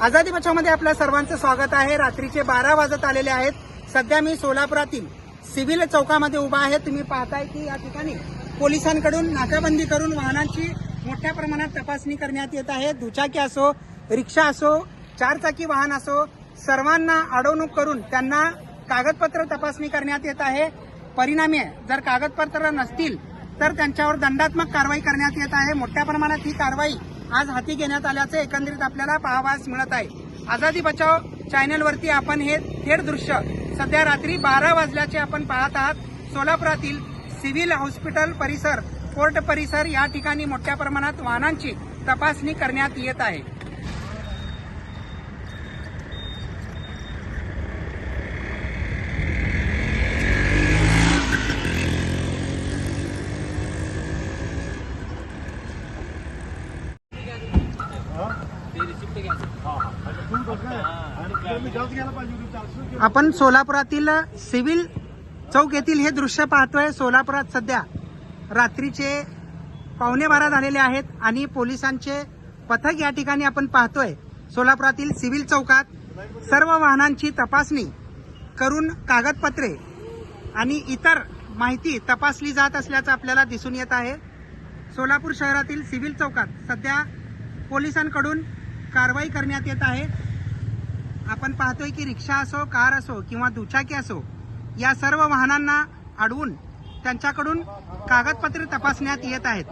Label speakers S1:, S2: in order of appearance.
S1: आझादी बचावमध्ये आपल्या सर्वांचं स्वागत आहे. रात्रीचे बारा वाजत आलेले आहेत. सध्या मी सोलापुरातील सिव्हिल चौकामध्ये उभा आहे. तुम्ही पाहताय की या ठिकाणी पोलिसांकडून नाकाबंदी करून वाहनांची मोठ्या प्रमाणात तपासणी करण्यात येत आहे. दुचाकी असो रिक्षा असो चारचाकी वाहन असो सर्वांना अडवणूक करून त्यांना कागदपत्र तपासणी करण्यात येत आहे. परिणामी आहे. जर कागदपत्र नसतील तर त्यांच्यावर दंडात्मक कारवाई करण्यात येत आहे. मोठ्या प्रमाणात ही कारवाई आज हाती घेण्यात आल्याचं एकंदरीत आपल्याला पाहावास मिळत आहे. आझादी बचाव चॅनलवरती आपण हे थेट दृश्य सध्या रात्री बारा वाजल्याचे आपण पाहत आहात. सोलापुरातील सिव्हिल हॉस्पिटल परिसर कोर्ट परिसर या ठिकाणी मोठ्या प्रमाणात वाहनांची तपासणी करण्यात येत आहे. आपण सोलापुरातील सिव्हिल चौक येथील हे दृश्य पाहतोय. सोलापुरात सध्या रात्रीचे पावणे बारा झालेले आहेत आणि पोलिसांचे पथक या ठिकाणी आपण पाहतोय. सोलापुरातील सिव्हिल चौकात सर्व वाहनांची तपासणी करून कागदपत्रे आणि इतर माहिती तपासली जात असल्याचं आपल्याला दिसून येत आहे. सोलापूर शहरातील सिव्हिल चौकात सध्या पोलिसांकडून कारवाई करण्यात येत आहे. आपण पाहतोय की रिक्षा असो कार असो किंवा दुचाकी असो या सर्व वाहनांना अडवून त्यांच्याकडून कागदपत्रे तपासण्यात येत आहेत.